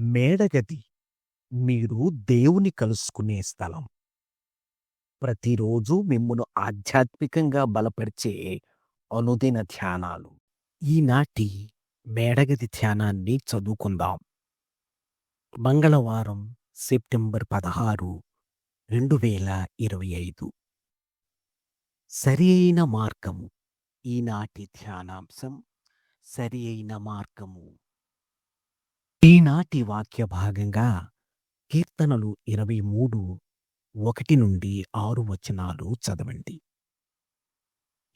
మేడగది మీరు దేవుని కలుసుకునే స్థలం. ప్రతిరోజు మిమ్మను ఆధ్యాత్మికంగా బలపరిచే అనుదిన ధ్యానాలు. ఈనాటి మేడగది ధ్యానాన్ని చదువుకుందాం. మంగళవారం సెప్టెంబర్ పదహారు రెండు వేల ఇరవై ఐదు సరి అయిన మార్గము ఈనాటి ధ్యానాంశం సరి అయిన మార్గము ఈనాటి వాక్య భాగంగా కీర్తనలు ఇరవై మూడు ఒకటి నుండి ఆరు వచనాలు చదవండి.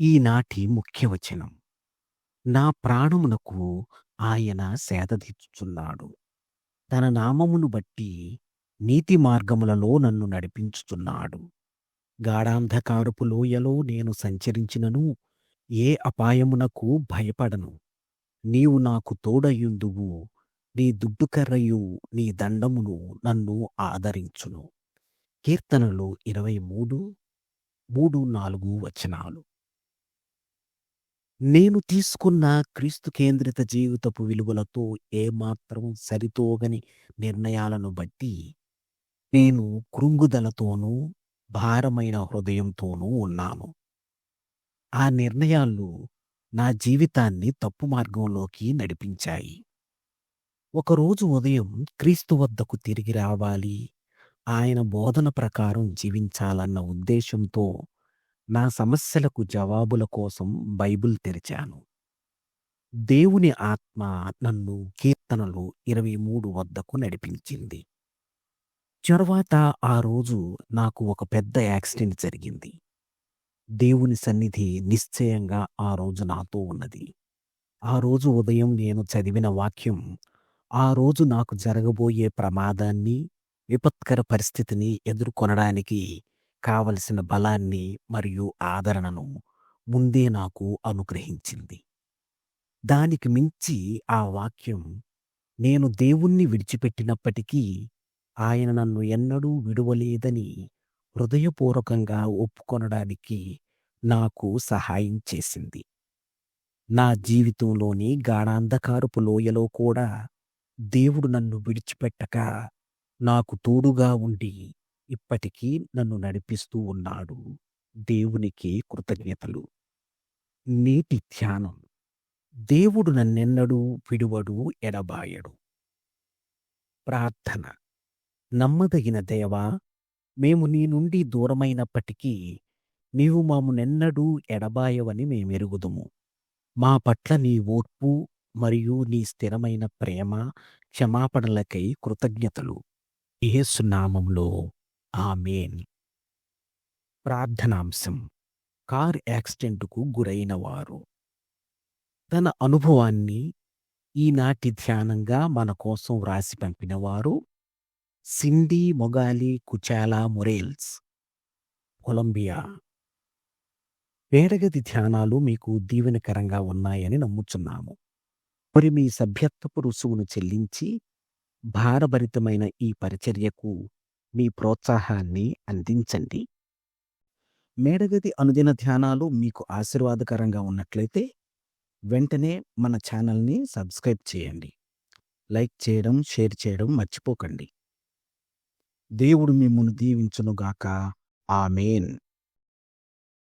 ఈనాటి ముఖ్య వచనం నా ప్రాణమునకు ఆయన సేదతీర్చుచున్నాడు. తన నామమును బట్టి నీతి మార్గములలో నన్ను నడిపించుచున్నాడు. గాఢాంధకారపు లోయలో నేను సంచరించినను ఏ అపాయమునకు భయపడను. నీవు నాకు తోడయుందువు నీ దుడ్డుకర్రయు నీ దండమును నన్ను ఆదరించును. కీర్తనలు ఇరవై మూడు మూడు నాలుగు వచనాలు. నేను తీసుకున్న క్రీస్తు కేంద్రిత జీవితపు విలువలతో ఏమాత్రం సరితోగని నిర్ణయాలను బట్టి నేను కృంగుదలతోనూ భారమైన హృదయంతోనూ ఉన్నాను. ఆ నిర్ణయాలు నా జీవితాన్ని తప్పు మార్గంలోకి నడిపించాయి. ఒకరోజు ఉదయం క్రీస్తు వద్దకు తిరిగి రావాలి. ఆయన బోధన ప్రకారం జీవించాలన్న ఉద్దేశంతో నా సమస్యలకు జవాబుల కోసం బైబిల్ తెరిచాను. దేవుని ఆత్మ నన్ను కీర్తనలు ఇరవై మూడు వద్దకు నడిపించింది. తర్వాత ఆ రోజు నాకు ఒక పెద్ద యాక్సిడెంట్ జరిగింది. దేవుని సన్నిధి నిశ్చయంగా ఆ రోజు నాతో ఉన్నది. ఆ రోజు ఉదయం నేను చదివిన వాక్యం ఆ రోజు నాకు జరగబోయే ప్రమాదాన్ని విపత్కర పరిస్థితిని ఎదుర్కొనడానికి కావలసిన బలాన్ని మరియు ఆదరణను ముందే నాకు అనుగ్రహించింది. దానికి మించి ఆ వాక్యం నేను దేవుణ్ణి విడిచిపెట్టినప్పటికీ ఆయన నన్ను ఎన్నడూ విడువలేదని హృదయపూర్వకంగా ఒప్పుకొనడానికి నాకు సహాయం చేసింది. నా జీవితంలోని గాఢాంధకారపు లోయలో కూడా దేవుడు నన్ను విడిచిపెట్టక నాకు తోడుగా ఉండి ఇప్పటికీ నన్ను నడిపిస్తూ ఉన్నాడు. దేవునికి కృతజ్ఞతలు. నేటి ధ్యానం. దేవుడు నన్నెన్నడూ విడువడు ఎడబాయడు. ప్రార్థన. నమ్మదగిన దేవా మేము నీ నుండి దూరమైనప్పటికీ నీవు మామునెన్నడూ ఎడబాయవని మేమెరుగుదుము. మా పట్ల నీ ఓర్పు మరియు నీ స్థిరమైన ప్రేమ క్షమాపణలకై కృతజ్ఞతలు. ఏసునామంలో. ఆమెన్. ప్రార్థనాంశం. కార్ యాక్సిడెంట్కు గురైన వారు తన అనుభవాన్ని ఈనాటి ధ్యానంగా మన కోసం వ్రాసి పంపినవారు సిండీ మొగాలి కుచాలా మొరేల్స్ కొలంబియా. వేడగది ధ్యానాలు మీకు దీవెనకరంగా ఉన్నాయని నమ్ముచున్నాము. మరి మీ సభ్యత్వపు రుసుమును చెల్లించి భారభరితమైన ఈ పరిచర్యకు మీ ప్రోత్సాహాన్ని అందించండి. మేడగది అనుదిన ధ్యానాలు మీకు ఆశీర్వాదకరంగా ఉన్నట్లయితే వెంటనే మన ఛానల్ని సబ్స్క్రైబ్ చేయండి. లైక్ చేయడం షేర్ చేయడం మర్చిపోకండి. దేవుడు మిమ్మల్ని దీవించునుగాక. ఆమెన్.